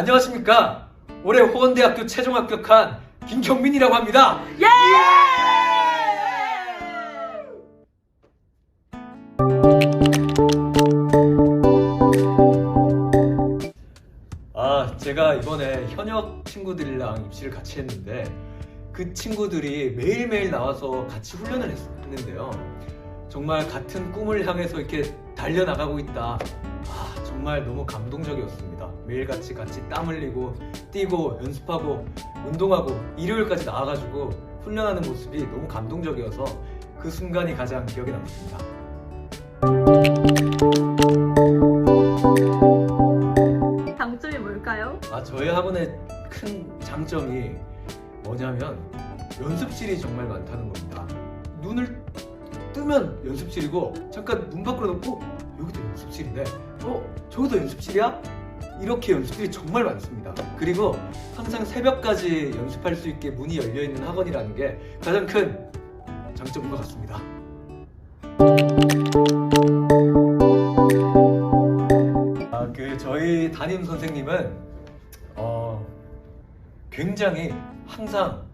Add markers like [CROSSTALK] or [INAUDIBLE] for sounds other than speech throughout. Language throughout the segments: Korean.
안녕하십니까. 올해 호원대학교 최종 합격한 김경민이라고 합니다. 예! 아, 제가 이번에 현역 친구들이랑 입시를 같이 했는데 그 친구들이 매일매일 나와서 같이 훈련을 했- 했는데요. 정말 같은 꿈을 향해서 이렇게 달려나가고 있다. 아, 정말 너무 감동적이었습니다. 매일같이 같이 땀 흘리고 뛰고 연습하고 운동하고 일요일까지 나와가지고 훈련하는 모습이 너무 감동적이어서 그 순간이 가장 기억에 남습니다. 장점이 뭘까요? 아 저희 학원의 큰 장점이 뭐냐면 연습실이 정말 많다는 겁니다. 눈을 뜨면 연습실이고 잠깐 눈 밖으로 놓고 여기도 연습실이네. 어 저기도 연습실이야? 이렇게 연습실이 정말 많습니다. 그리고 항상 새벽까지 연습할 수 있게 문이 열려 있는 학원이라는 게 가장 큰 장점인 것 같습니다. 아, 그 저희 담임 선생님은 어, 굉장히 항상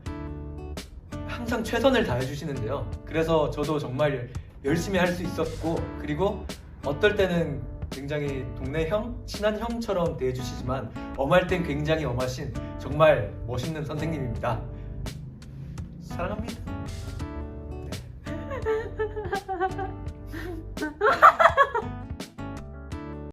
항상 최선을 다해주시는데요. 그래서 저도 정말 열심히 할 수 있었고 그리고 어떨 때는 굉장히 동네 형, 친한 형처럼 대해주시지만 엄할 땐 굉장히 엄하신 정말 멋있는 선생님입니다. 사랑합니다. 네. [LAUGHS]